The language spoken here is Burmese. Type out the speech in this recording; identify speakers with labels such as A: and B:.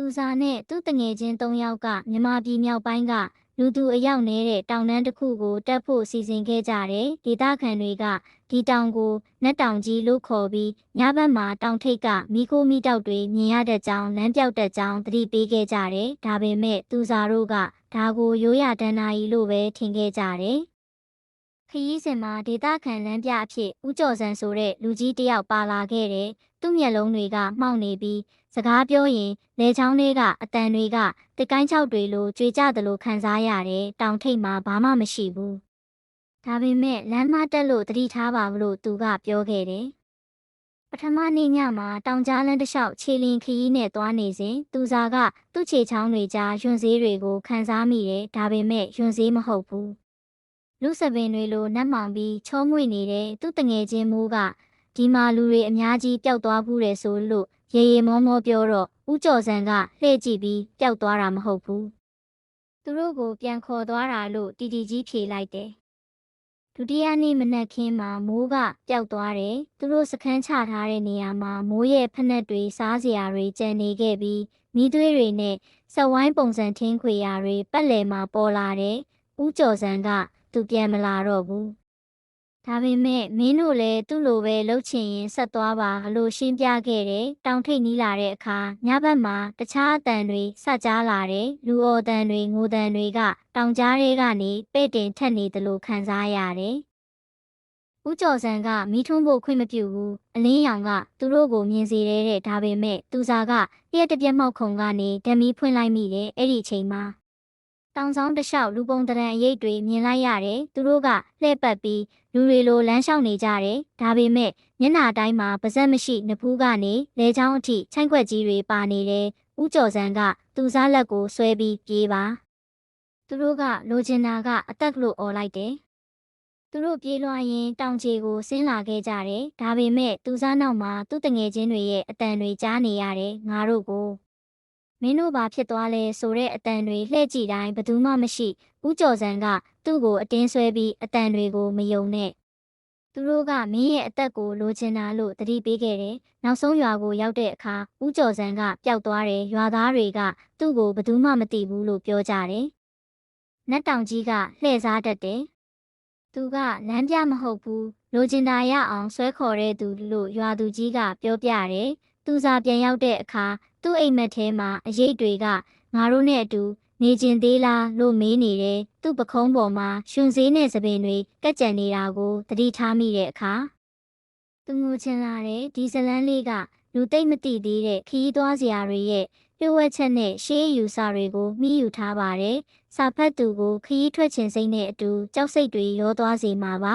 A: သူစာနဲ့သူ့တငယ်ချင်း၃ယောက်ကမြန်မာပြည်မြောက်ပိုင်းကလူသူအယောက်နေတဲ့တောင်တန်းတစ်ခုကိုတက်ဖို့စီစဉ်ခဲ့ကြတယ်။ဒေသခံတွေကဒီတောင်ကိုနတ်တောင်ကြီးလို့ခေါ်ပြီးညဘက်မှာတောင်ထိပ်ကမိခိုးမိတောက်တွေမြင်ရတဲ့ကြောင်းလမ်းပြောက်တဲ့ကြောင်းသတိပေးခဲ့ကြတယ်။ဒါပေမဲ့သူစာတို့ကဒါကိုရိုးရဒဏ္ဍာရီလို့ပဲထင်ခဲ့ကြတယ်။ခရီးစဉ်မှာဒေတာခန်လမ်းပြအဖြစ်ဦးကျော်စံဆိုတဲ့လူကြီးတစ်ယောက်ပါလာခဲ့တယ်။သူ့မျက်လုံးတွေကမှောက်နေပြီး စကားပြောရင်လေချောင်းလေးကအတန်တွေကတကိုင်းချောက်တွေလိုကြွေကြသလိုခံစားရတယ်။တောင်ထိပ်မှာဘာမှမရှိဘူး။ဒါပေမဲ့လမ်းမတက်လို့တတိထားပါလို့သူကပြောခဲ့တယ်။ပထမနေ့ညမှာတောင်ကြားလန်းတစ်လျှောက်ခြေလင်ခရီးနဲ့သွားနေစဉ်သူစာကသူ့ခြေချောင်းတွေကြားယွန်စည်းတွေကိုခံစားမိတယ်။ဒါပေမဲ့ယွန်စည်းမဟုတ်ဘူး။လူစပင်တွေလိုနတ်မောင်ပြီးချုံးမွေ့နေတဲ့သူ့တငယ်ချင်းမိုးကဒီမှာလူတွေအများကြီးပျောက်သွားဘူးတယ်ဆိုလို့ ရေရေမောမောပြောတော့ဦးကျော်စံကလှည့်ကြည့်ပြီးပျောက်သွားတာမဟုတ်ဘူးသူတို့ကိုပြန်ခေါ်သွားတာလို့တီတီကြီးဖြေလိုက်တယ်ဒုတိယနေ့မနက်ခင်းမှာမိုးကပျောက်သွားတယ်သူတို့စခန်းချထားတဲ့နေရာမှာမိုးရဲ့ဖက်နှက်တွေစားစရာတွေကျန်နေခဲ့ပြီးမိသွေးတွေနဲ့စက်ဝိုင်းပုံစံထင်းခွေရာတွေပတ်လည်မှာပေါ်လာတယ်ဦးကျော်စံကသူပြန်မလာတော့ဘူး ဒါပေမဲ့မင်းတို့လည်းသူ့လိုပဲလှုပ်ချင်ရင်ဆက်သွားပါလို့ရှင်းပြခဲ့တယ်တောင်ထိပ်နီးလာတဲ့အခါညဘက်မှာတခြားအတန်တွေဆက်ကြားလာတယ်လူအော်တန်တွေငိုတန်တွေကတောင်ကြားတွေကနေပဲ့တင်ထက်နေတယ်လို့ခံစားရတယ်ဦးကျော်စံကမီးထွန်းဖို့ခွင့်မပြုဘူးအလင်းရောင်ကသူတို့ကိုမြင်စေတယ်တဲ့ဒါပေမဲ့သူစာကလျက်တစ်ပြက်မှောက်ခုံကနေဓမီဖွင့်လိုက်မိတယ်အဲ့ဒီအချိန်မှာ တောင်ဆောင်တစ်လျှောက်လူပုံတရံအရိပ်တွေမြင်လိုက်ရတယ်သူတို့ကလှည့်ပတ်ပြီးလူတွေလိုလမ်းလျှောက်နေကြတယ်ဒါပေမဲ့မျက်နှာတိုင်းမှာပါဇက်မရှိနဖူးကနေလဲချောင်းအထိချိုင်းခွက်ကြီးတွေပါနေတယ်ဦးကျော်စံကသူ့စားလက်ကိုဆွဲပြီးပြေးပါသူတို့ကလိုချင်တာကအသက်လို့អော်လိုက်တယ်သူတို့ပြေးလွှားရင်တောင်ချေကိုဆင်းလာခဲ့ကြတယ်ဒါပေမဲ့သူစားနောက်မှာသူ့တငယ်ချင်းတွေရဲ့အတန်တွေကြားနေရတယ်ငါတို့ကို မင်းတို့ဘာဖြစ်သွားလဲဆိုတဲ့အတန်တွေလှည့်ကြည့်တိုင်းဘယ်သူမှမရှိဦးကျော်စံကသူ့ကိုအတင်းဆွဲပြီးအတန်တွေကိုမယုံနဲ့သူတို့ကမင်းရဲ့အသက်ကိုလိုချင်တာလို့တတိပေးခဲ့တယ်နောက်ဆုံးရွာကိုရောက်တဲ့အခါဦးကျော်စံကပျောက်သွားတယ်ရွာသားတွေကသူ့ကိုဘယ်သူမှမသိဘူးလို့ပြောကြတယ်နတ်တောင်ကြီးကလှည့်စားတတ်တယ်သူကလမ်းပြမဟုတ်ဘူးလိုချင်တာရအောင်ဆွဲခေါ်တဲ့သူလို့ရွာသူကြီးကပြောပြတယ် သူစာပြန်ရောက်တဲ့အခါသူ့အိမ်မက်ထဲမှာအရေးတွေကငါတို့နဲ့အတူနေကျင်သေးလားလို့မေးနေတယ်သူ့ပခုံးပေါ်မှာရှင်စည်းနဲ့သပင်တွေကက်ကြံနေတာကိုသတိထားမိတဲ့အခါသူငိုချင်လာတဲ့ဒီဇလန်းလေးကလူသိမ့်မသိသေးတဲ့ခီးသွားစရာတွေရဲ့ပြည့်ဝက်ချက်နဲ့ရှေးယူစာတွေကိုမိယူထားပါတယ်စာဖတ်သူကိုခီးထွက်ချင်စိမ့်နဲ့အတူကြောက်စိတ်တွေရောသွားစေမှာပါ